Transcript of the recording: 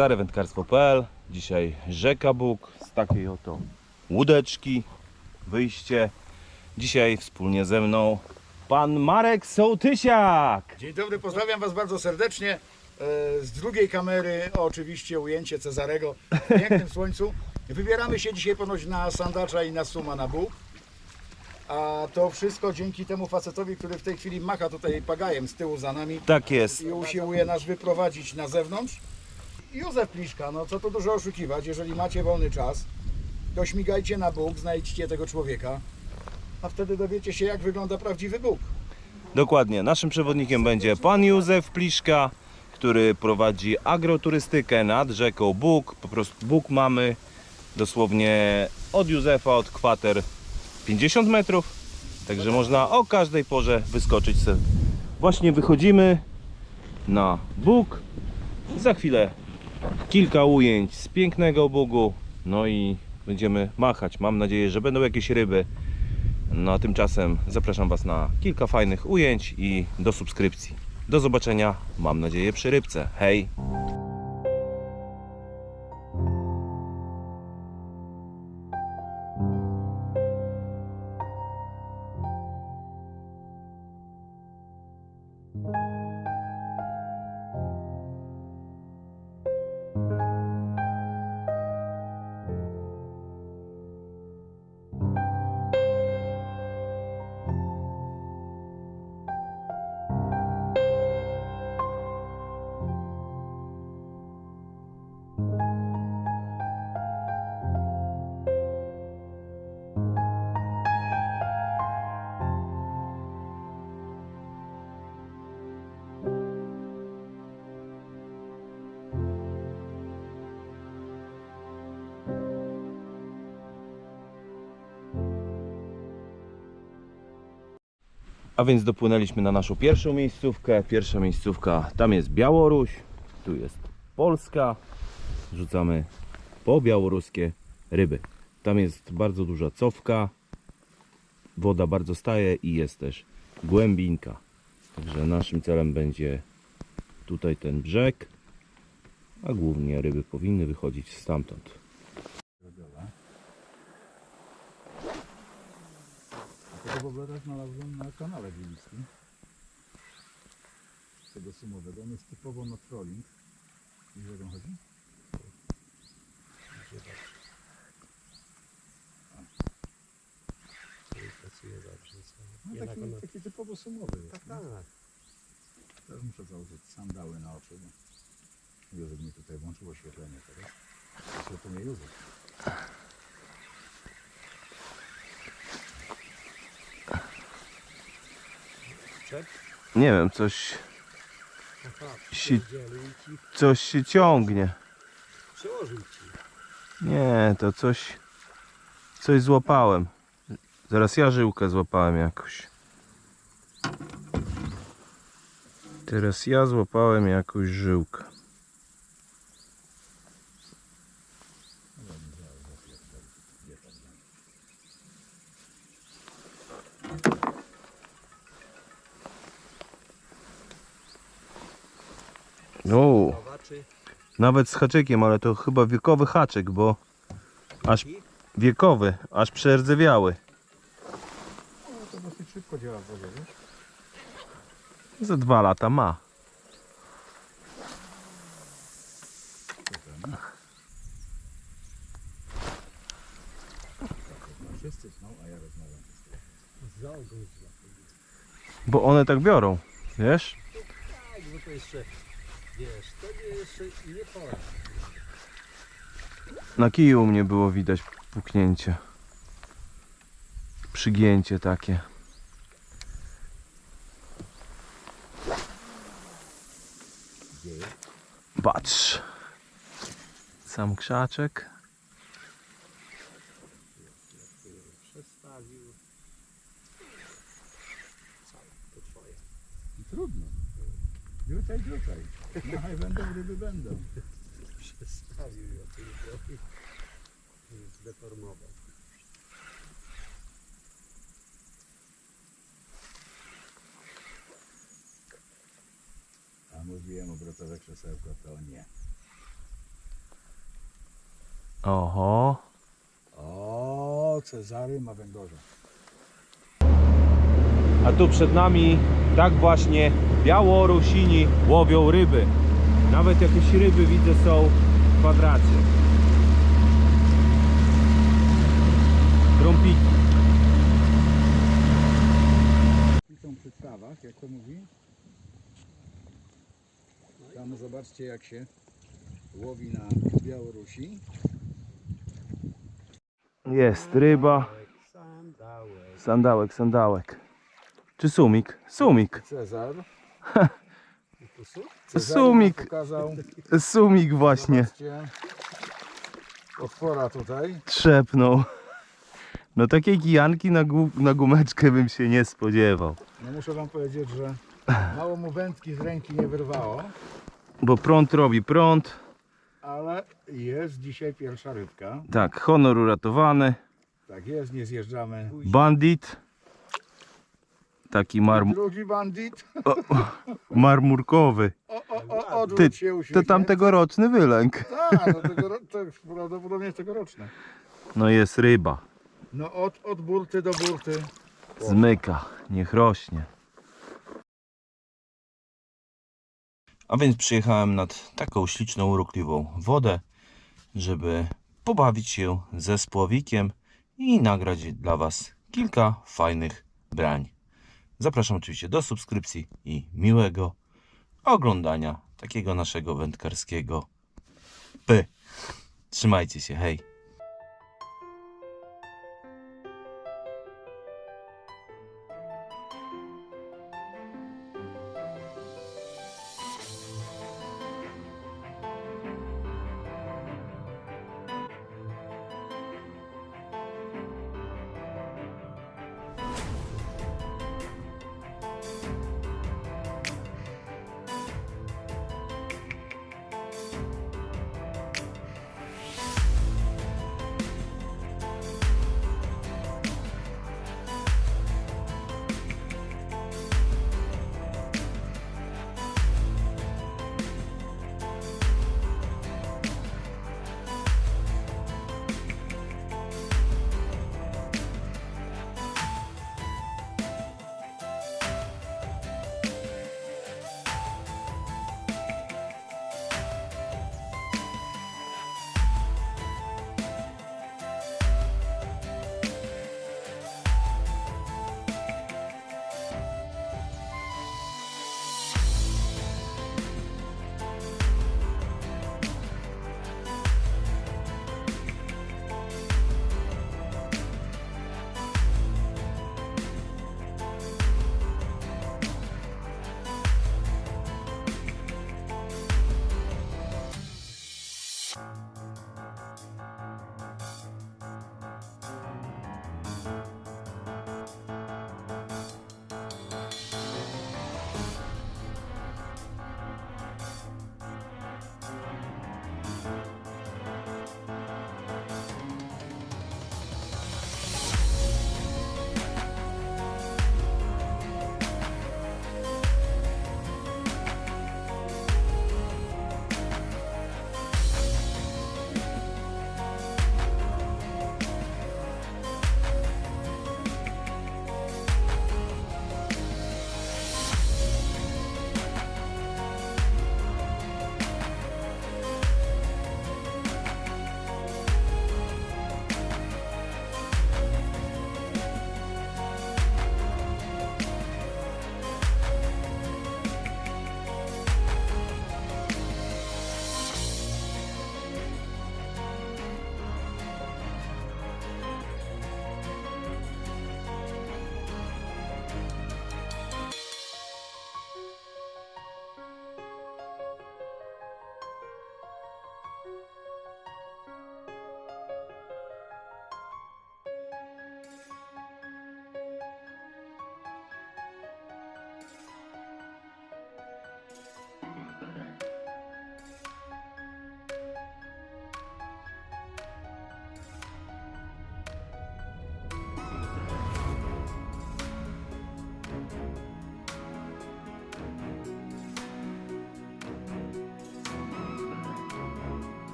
Cezary Wędkarstwo.pl Dzisiaj rzeka Bóg z takiej oto łódeczki Wyjście Dzisiaj wspólnie ze mną Pan Marek Sołtysiak Dzień dobry, pozdrawiam Was bardzo serdecznie. E, Z drugiej kamery oczywiście ujęcie Cezarego w pięknym słońcu. Wybieramy się dzisiaj ponoć na Sandacza i na Suma na Bóg. A to wszystko dzięki temu facetowi, który w tej chwili macha tutaj pagajem z tyłu za nami Tak jest i usiłuje nas wyprowadzić na zewnątrz. Józef Pliszka, no co tu dużo oszukiwać, jeżeli macie wolny czas, to śmigajcie na Bóg, znajdźcie tego człowieka, a wtedy dowiecie się jak wygląda prawdziwy Bóg. Dokładnie, naszym przewodnikiem będzie Pan Józef Pliszka Który prowadzi agroturystykę nad rzeką Bóg Po prostu Bóg mamy dosłownie od Józefa, od kwater 50 metrów Także można o każdej porze wyskoczyć sobie. Właśnie wychodzimy na Bóg. Za chwilę kilka ujęć z pięknego Bugu. No i będziemy machać. Mam nadzieję, że będą jakieś ryby. No a tymczasem zapraszam Was na kilka fajnych ujęć i do subskrypcji. Do zobaczenia, mam nadzieję, przy rybce. Hej! A więc dopłynęliśmy na naszą pierwszą miejscówkę. Pierwsza miejscówka, tam jest Białoruś, tu jest Polska. Rzucamy po białoruskie ryby. Tam jest bardzo duża cofka, woda bardzo staje i jest też głębinka. Także naszym celem będzie tutaj ten brzeg, a głównie ryby powinny wychodzić stamtąd. Tego boblera znalazłem na kanale wilickim. Tego sumowego. On jest typowo na trolling. Wiesz o czym chodzi? pracuje dobrze. co? No, Jednak taki, taki typowo sumowy jest. Tak, no. tak. Teraz muszę założyć sandały na oczy. Bo Józef mi tutaj włączył oświetlenie teraz. Oświetlenie Józef. Przed? Nie wiem, coś, Si- coś się ciągnie. przełożył ci. Nie, to coś. Coś złapałem. Zaraz ja żyłkę złapałem jakoś. Teraz ja złapałem jakąś żyłkę. O, Chowaczy. Nawet z haczykiem, ale to chyba wiekowy haczyk, bo aż wiekowy, aż przerdzewiały. No, to dosyć szybko działa w wodzie, wiesz? Za dwa lata ma. Wszyscy są, a ja rozmawiam z tym. Bo one tak biorą, wiesz? Tak, bo to jeszcze, wiesz, to jeszcze nie pora. Na kiju u mnie było widać puknięcie. Przygięcie takie. Patrz. Sam krzaczek. Przestawił. To twoje. Trudno. Wrzucaj, Machaj będą, ryby będą. Przestawił ją tylko i i zdeformował. A mówiłem obrotowe krzesełko, to nie. Oho. O, Cezary ma węgorza. A tu przed nami tak właśnie Białorusini łowią ryby. Nawet jakieś ryby widzę są w kwadracie. Trąpiki. I są przy stawach, jak to mówi. Tam zobaczcie jak się łowi na Białorusi. Jest ryba. Sandałek, sandałek. Czy sumik? Sumik. Cezar. Cezary Sumik. pokazał. Sumik właśnie. Zobaczcie. Otwora tutaj. Trzepnął. No takiej kijanki na, gu- na gumeczkę bym się nie spodziewał. No muszę wam powiedzieć, że mało mu wędki z ręki nie wyrwało, Bo prąd robi prąd. ale jest dzisiaj pierwsza rybka. Tak, honor uratowany. Tak jest, nie zjeżdżamy. Bandit. Taki marm Drugi bandit. marmurkowy. O, o, o, odwróć Ty, się, to uśmiechnięty. tam tegoroczny wylęk. Tak, no tegoro, to prawdopodobnie tegoroczne. No jest ryba. No od, od burty do burty. Zmyka, niech rośnie. A więc przyjechałem nad taką śliczną, urokliwą wodę, żeby pobawić się ze spłowikiem i nagrać dla Was kilka fajnych brań. Zapraszam oczywiście do subskrypcji i miłego oglądania takiego naszego wędkarskiego P. Trzymajcie się, hej!